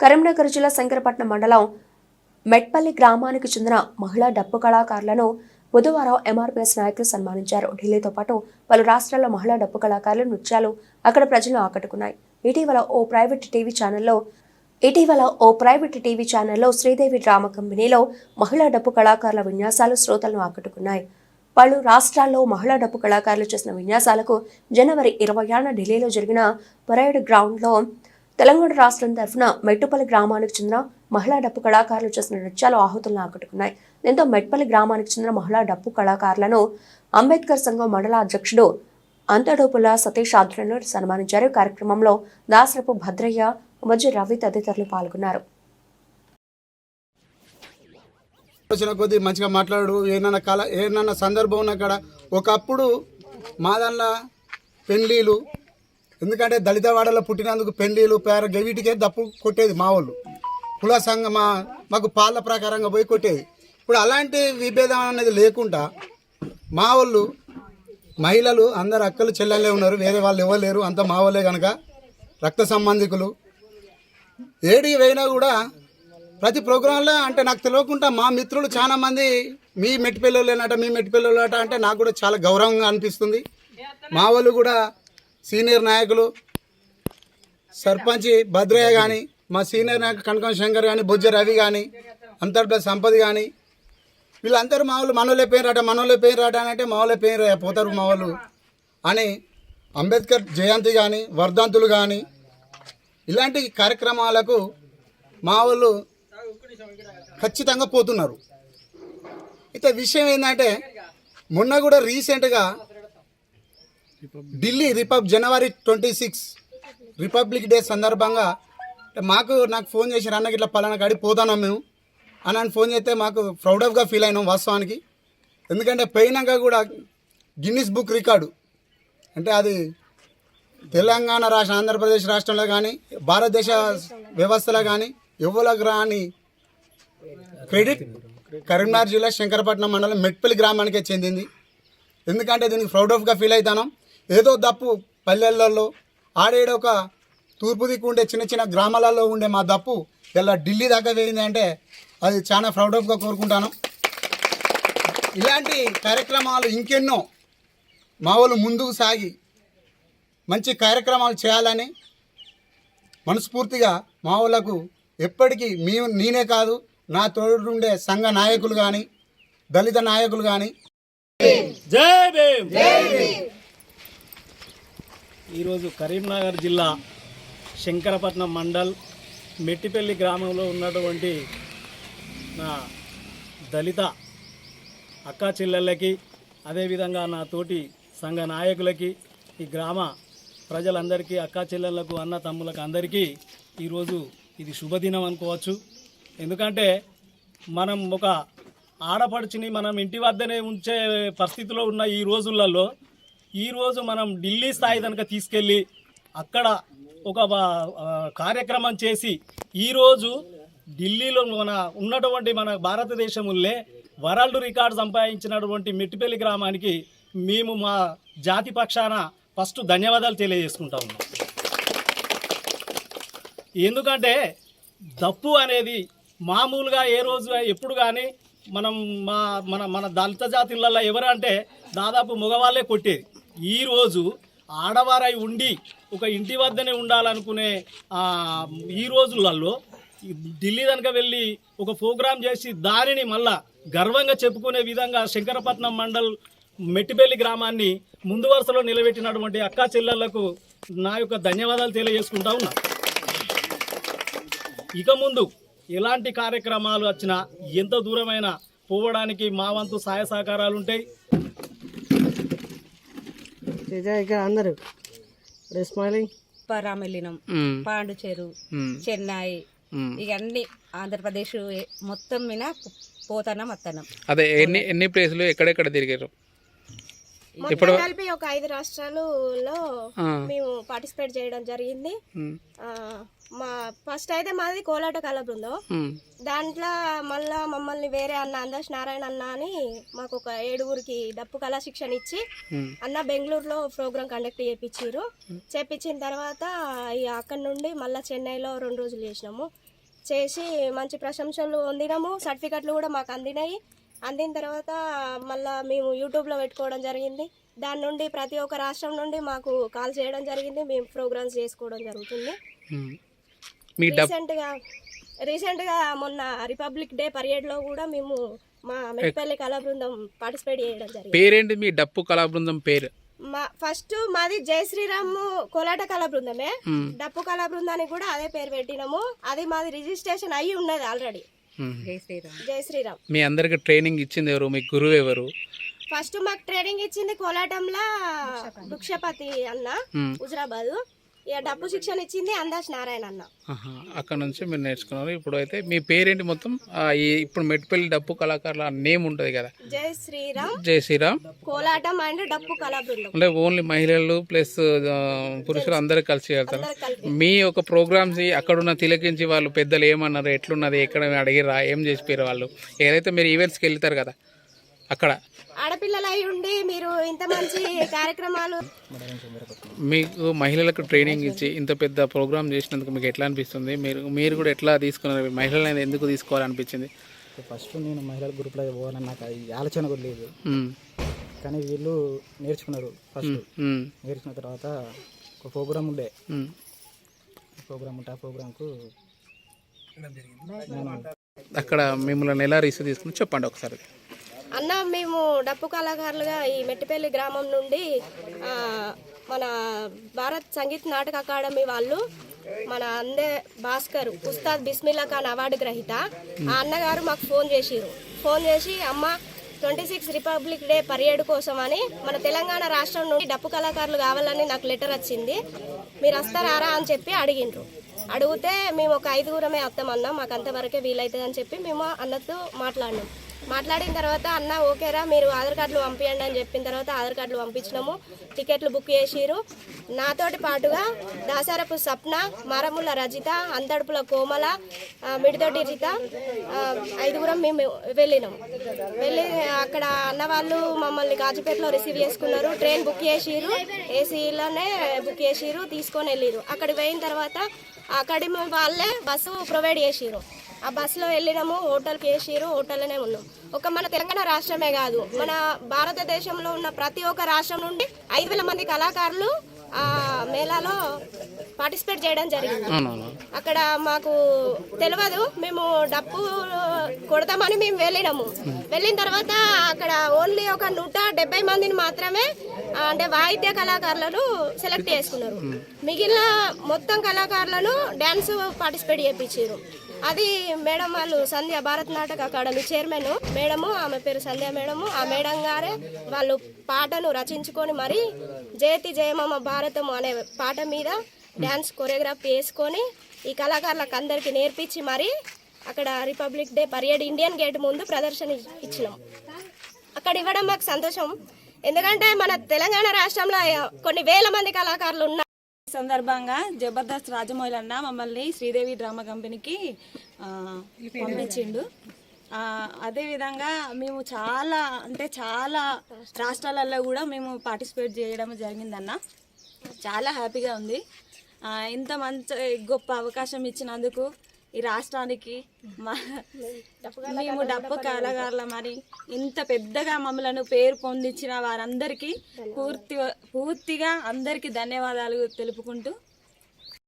కరీంనగర్ జిల్లా శంకరపట్నం మండలం మెట్పల్లి గ్రామానికి చెందిన మహిళా డప్పు కళాకారులను బుధవారం ఎంఆర్పీఎస్ నాయకులు సన్మానించారు. ఢిల్లీతో పాటు పలు రాష్ట్రాల్లో మహిళా డప్పు కళాకారుల నృత్యాలు అక్కడ ప్రజలను ఆకట్టుకున్నాయి. ఇటీవల ఓ ప్రైవేట్ టీవీ ఛానల్లో ఇటీవల ఓ ప్రైవేట్ టీవీ ఛానల్లో శ్రీదేవి డ్రామా కంపెనీలో మహిళా డప్పు కళాకారుల విన్యాసాలు శ్రోతలను ఆకట్టుకున్నాయి. పలు రాష్ట్రాల్లో మహిళా డప్పు కళాకారులు చేసిన విన్యాసాలకు జనవరి ఇరవై ఆరున ఢిల్లీలో జరిగిన పరేడ్ గ్రౌండ్లో తెలంగాణ రాష్ట్రం తరఫున మెట్టుపల్లి గ్రామానికి చెందిన మహిళా డప్పు కళాకారులు చేసిన నృత్యాలు ఆహుతులను ఆకట్టుకున్నాయి. దీంతో మెట్పల్లి గ్రామానికి చెందిన మహిళా డప్పు కళాకారులను అంబేద్కర్ సంఘం మండల అధ్యక్షుడు అంతడోపుల సతీష్ ఆధ్వర్యంలో సన్మానించారు. కార్యక్రమంలో దాసరపు భద్రయ్య వజ్ర రవి తదితరులు పాల్గొన్నారు. వచ్చిన కొద్ది మంచిగా మాట్లాడు ఏమన్నా కళ ఏమన్నా సందర్భం ఉన్న కాడ ఒకప్పుడు మా దానిలో పెళ్ళిళ్ళు ఎందుకంటే దళితవాడలో పుట్టినందుకు పెళ్ళిళ్ళు పేర గవిటికే దప్పు కొట్టేది మా వాళ్ళు. కుల సంఘ మా మాకు పాల ప్రకారంగా పోయి కొట్టేది. ఇప్పుడు అలాంటి విభేదం అనేది లేకుండా మా వాళ్ళు మహిళలు అందరు అక్కలు చెల్లెళ్ళే ఉన్నారు. వేరే వాళ్ళు ఎవరు లేరు. మా వాళ్ళే కనుక రక్త సంబంధికులు. ఏడికి పోయినా కూడా ప్రతి ప్రోగ్రాంలో అంటే నాకు తెలియకుండా మా మిత్రులు చాలామంది మీ మెట్టిపిల్లలేనట మీ మెట్టిపిల్లలట అంటే నాకు కూడా చాలా గౌరవంగా అనిపిస్తుంది. మా వాళ్ళు కూడా సీనియర్ నాయకులు సర్పంచ్ భద్రయ్య కానీ మా సీనియర్ నాయకు కనకం శంకర్ కానీ బుజ్జ రవి కానీ అంతర్గత సంపద కానీ వీళ్ళందరూ మా వాళ్ళు మనోళ్ళే పేరు రాట మనోళ్ళే పేరు రాట అని అంటే మా వాళ్ళే పేరు పోతారు మా వాళ్ళు అని అంబేద్కర్ జయంతి కానీ వర్ధంతులు కానీ ఇలాంటి కార్యక్రమాలకు మా వాళ్ళు ఖచ్చితంగా పోతున్నారు. అయితే విషయం ఏంటంటే మొన్న కూడా రీసెంట్గా ఢిల్లీ రిపబ్ జనవరి ట్వంటీ సిక్స్ రిపబ్లిక్ డే సందర్భంగా మాకు నాకు ఫోన్ చేసి అన్నకి ఇట్లా పలానా కాడికి పోతాను మేము? అని అని ఫోన్ చేస్తే మాకు ప్రౌడ్ ఆఫ్గా ఫీల్ అయినాం వాస్తవానికి. ఎందుకంటే పోయినాక కూడా గిన్నిస్ బుక్ రికార్డు అంటే అది తెలంగాణ రాష్ట్ర ఆంధ్రప్రదేశ్ రాష్ట్రంలో కానీ భారతదేశ వ్యవస్థలో కానీ ఎవరికి రాని క్రెడిట్ కరీంనగర్ జిల్లా శంకరపట్నం మండలం మెట్పల్లి గ్రామానికే చెందింది. ఎందుకంటే దీనికి ప్రౌడ్ ఆఫ్గా ఫీల్ అవుతాను ఏదో దప్పు పల్లెలలో ఆడేడ ఒక తూర్పు దిక్కు ఉండే చిన్న చిన్న గ్రామాలలో ఉండే మా దప్పు ఇలా ఢిల్లీ దాకా వెళ్ళింది అంటే అది చాలా ప్రౌడ్ ఆఫ్గా కోరుకుంటాను. ఇలాంటి కార్యక్రమాలు ఇంకెన్నో మా వాళ్ళు ముందుకు సాగి మంచి కార్యక్రమాలు చేయాలని మనస్ఫూర్తిగా మా వాళ్ళకు ఎప్పటికీ మీ నేనే కాదు నా తోడు ఉండే సంఘ నాయకులు కానీ దళిత నాయకులు కానీ జై భీమ్! ఈరోజు కరీంనగర్ జిల్లా శంకరపట్నం మండల్ మెట్టిపల్లి గ్రామంలో ఉన్నటువంటి నా దళిత అక్కా చెల్లెళ్ళకి అదేవిధంగా నా తోటి సంఘ నాయకులకి ఈ గ్రామ ప్రజలందరికీ అక్కా చెల్లెళ్ళకు అన్న తమ్ములకు అందరికీ ఈరోజు ఇది శుభదినం అనుకోవచ్చు. ఎందుకంటే మనం ఒక ఆడపడుచుని మనం ఇంటి వద్దనే ఉంచే పరిస్థితిలో ఉన్న ఈ రోజులలో ఈరోజు మనం ఢిల్లీ స్థాయి కనుక తీసుకెళ్ళి అక్కడ ఒక కార్యక్రమం చేసి ఈరోజు ఢిల్లీలో మన ఉన్నటువంటి మన భారతదేశంలో వరల్డ్ రికార్డ్ సంపాదించినటువంటి మిట్టిపల్లి గ్రామానికి మేము మా జాతి పక్షాన ఫస్ట్ ధన్యవాదాలు తెలియజేసుకుంటా ఉన్నాం ఎందుకంటే దప్పు అనేది మామూలుగా ఏ రోజు ఎప్పుడు కానీ మనం మా మన మన దళిత జాతిలలో ఎవరంటే దాదాపు మగవాళ్ళే కొట్టేది. ఈరోజు ఆడవారై ఉండి ఒక ఇంటి వద్దనే ఉండాలనుకునే ఈ రోజులలో ఢిల్లీ కనుక వెళ్ళి ఒక ప్రోగ్రాం చేసి దానిని మళ్ళా గర్వంగా చెప్పుకునే విధంగా శంకరపట్నం మండల్ మెట్టిపల్లి గ్రామాన్ని ముందు వరుసలో నిలబెట్టినటువంటి అక్కా చెల్లెళ్ళకు నా యొక్క ధన్యవాదాలు తెలియజేసుకుంటా ఉన్నా. ఇక ముందు ఎలాంటి కార్యక్రమాలు వచ్చినా ఎంత దూరమైనా పోవడానికి మా వంతు సహాయ సహకారాలు ఉంటాయి. ఇక్కడ అందరూ. స్మైలింగ్. పరామెల్లినం పాండుచేరు చెన్నై ఇక అన్ని ఆంధ్రప్రదేశ్ మొత్తం మీద పోతానం వస్తానం అదే ఎన్ని ఎన్ని ప్లేసులు ఎక్కడెక్కడ తిరిగారు? మొత్తం కలిపి ఒక ఐదు రాష్ట్రాలలో. మేము పార్టిసిపేట్ చేయడం జరిగింది. మా ఫస్ట్ అయితే మాది కోలాట కళ బృందం దాంట్లో మళ్ళా మమ్మల్ని వేరే అన్న అందర్శ నారాయణ అన్న అని మాకు ఒక ఏడుగురికి డప్పు కళా శిక్షణ ఇచ్చి అన్న బెంగళూరులో ప్రోగ్రామ్ కండక్ట్ చేయించారు చేయించిన తర్వాత అక్కడ నుండి మళ్ళీ చెన్నైలో రెండు రోజులు చేసినాము. చేసి మంచి ప్రశంసలు పొందినాము. సర్టిఫికెట్లు కూడా మాకు అందినాయి. అందిన తర్వాత మళ్ళీ మేము యూట్యూబ్లో పెట్టుకోవడం జరిగింది. దాని నుండి ప్రతి ఒక్క రాష్ట్రం నుండి మాకు కాల్ చేయడం జరిగింది. మేము ప్రోగ్రామ్స్ చేసుకోవడం జరుగుతుంది. మీ రీసెంట్గా రీసెంట్గా మొన్న రిపబ్లిక్ డే పరేడ్లో కూడా మేము మా మెట్పల్లి కళా బృందం పార్టిసిపేట్ చేయడం జరిగింది. పేరేంటి మీ డప్పు కళా బృందం పేరు? మా ఫస్ట్ మాది జై శ్రీరామ్ కోలాట కళా బృందమే ఉమ్, డప్పు కళా బృందానికి కూడా అదే పేరు పెట్టినాము. అది మాది రిజిస్ట్రేషన్ అయ్యి ఉన్నది ఆల్రెడీ ఉమ్. జై శ్రీరామ్. మీ అందరికి ట్రైనింగ్ ఇచ్చింది ఎవరు? మీ గురువు ఎవరు? ఫస్ట్ మాకు ట్రైనింగ్ ఇచ్చింది కోలాటంలో వృక్షపతి అన్న ఉమ్, హుజరాబాద్. ఇక డప్పు శిక్షణ ఇచ్చింది అందాజ్ నారాయణ అన్న. అక్కడ నుంచి మీరు నేర్చుకున్నారు. ఇప్పుడు అయితే మీ పేరేంటి మొత్తం? ఇప్పుడు మెట్పల్లి డప్పు కళాకారుల నేమ్ ఉంటుంది కదా. జై శ్రీరామ్. జై శ్రీరామ్. కోలాటం అండ్ డప్పు కళా బృందం అంటే ఓన్లీ మహిళలు ప్లస్ పురుషులు అందరు కలిసి వెళ్తారు? మీ ఒక ప్రోగ్రామ్స్ అక్కడున్న తిలకించి వాళ్ళు పెద్దలు ఏమన్నారు ఎట్లున్నది ఎక్కడ అడిగిరా ఏం చేసిపోయారు వాళ్ళు? ఏదైతే మీరు ఈవెంట్స్కి వెళ్తారు కదా అక్కడ ఆడపిల్లలు అయి ఉండి మీరు ఇంత మంచి కార్యక్రమాలు మీకు మహిళలకు ట్రైనింగ్ ఇచ్చి ఇంత పెద్ద ప్రోగ్రామ్ చేసినందుకు మీకు ఎట్లా అనిపిస్తుంది? మీరు మీరు కూడా ఎట్లా తీసుకున్నారు? మహిళలు అనేది ఎందుకు తీసుకోవాలనిపించింది? ఫస్ట్ నేను మహిళల గ్రూప్లో పోవాలని నాకు ఈ ఆలోచన కూడా లేదు. కానీ వీళ్ళు నేర్చుకున్నారు ఫస్ట్ నేర్చుకున్న తర్వాత ఒక ప్రోగ్రామ్ ఉండే. ప్రోగ్రామ్ ఉంటే ఆ ప్రోగ్రామ్కు అక్కడ మిమ్మల్ని ఎలా రిసీవ్ తీసుకుని చెప్పండి ఒకసారి. అన్న మేము డప్పు కళాకారులుగా ఈ మెట్టిపల్లి గ్రామం నుండి మన భారత్ సంగీత్ నాటక అకాడమీ వాళ్ళు మన అందే భాస్కర్ ఉస్తాద్ బిస్మిల్లా ఖాన్ అవార్డు గ్రహీత. ఆ అన్నగారు మాకు ఫోన్ చేసిరు ఫోన్ చేసి అమ్మ twenty six Republic Day parade కోసం అని మన తెలంగాణ రాష్ట్రం నుండి డప్పు కళాకారులు కావాలని నాకు లెటర్ వచ్చింది. మీరు వస్తారా అని చెప్పి అడిగిండ్రు. అడిగితే మేము ఒక ఐదుగురమే వస్తామన్నా మాకు అంతవరకే వీలవుతుంది అని చెప్పి మేము అన్నతో మాట్లాడినాం. మాట్లాడిన తర్వాత అన్న ఓకేరా మీరు ఆధార్ కార్డులు పంపించండి అని చెప్పిన తర్వాత ఆధార్ కార్డులు పంపించినాము. టికెట్లు బుక్ చేసిరు నాతోటి పాటుగా దాసారపు సప్న మారముల రజిత అంతడుపుల కోమల మిడితోటి రజిత ఐదుగురం మేము వెళ్ళినాం వెళ్ళి అక్కడ అన్న వాళ్ళు మమ్మల్ని గాజుపేటలో రిసీవ్ చేసుకున్నారు. ట్రైన్ బుక్ చేసిరు ఏసీలోనే బుక్ చేసిరు తీసుకొని వెళ్ళిరు అక్కడికి పోయిన తర్వాత అకాడమీ వాళ్ళే బస్సు ప్రొవైడ్ చేసిరు ఆ బస్సులో వెళ్ళినాము హోటల్కి వేసిరు హోటల్లోనే ఉన్నాం. ఒక మన తెలంగాణ రాష్ట్రమే కాదు మన భారతదేశంలో ఉన్న ప్రతి ఒక్క రాష్ట్రం నుండి ఐదు వేల మంది కళాకారులు ఆ మేళాలో పార్టిసిపేట్ చేయడం జరిగింది. అక్కడ మాకు తెలియదు మేము డప్పు కొడతామని మేము వెళ్ళినాము. వెళ్ళిన తర్వాత అక్కడ ఓన్లీ ఒక నూట డెబ్బై మందిని మాత్రమే అంటే వాయిద్య కళాకారులను సెలెక్ట్ చేసుకున్నారు. మిగిలిన మొత్తం కళాకారులను డ్యాన్స్ పార్టిసిపేట్ చేయించారు అది మేడం వాళ్ళు సంధ్య భారత్ నాటక అకాడమీ చైర్మన్. మేడము ఆమె పేరు సంధ్య మేడము. ఆ మేడం గారే వాళ్ళు పాటను రచించుకొని మరి జయతి జయమమ్మ భారతము అనే పాట మీద డ్యాన్స్ కొరియోగ్రాఫ్ వేసుకొని ఈ కళాకారులకు అందరికీ నేర్పించి మరి అక్కడ Republic Day parade Indian Gate ముందు ప్రదర్శన ఇచ్చినాం. అక్కడ ఇవ్వడం మాకు సంతోషం. ఎందుకంటే మన తెలంగాణ రాష్ట్రంలో కొన్ని వేల మంది కళాకారులు ఉన్నారు. సందర్భంగా జబర్దస్త్ రాజమౌళి అన్న మమ్మల్ని శ్రీదేవి డ్రామా కంపెనీకి పంపించిండు. అదేవిధంగా మేము చాలా అంటే చాలా రాష్ట్రాలలో కూడా మేము పార్టిసిపేట్ చేయడం జరిగిందన్న. చాలా హ్యాపీగా ఉంది. ఇంత మంచి గొప్ప అవకాశం ఇచ్చినందుకు ఈ రాష్ట్రానికి మేము డప్పు కళాకారుల మరి ఇంత పెద్దగా మమ్మలను పేరు పొందించిన వారందరికీ పూర్తి పూర్తిగా అందరికీ ధన్యవాదాలు తెలుపుకుంటూ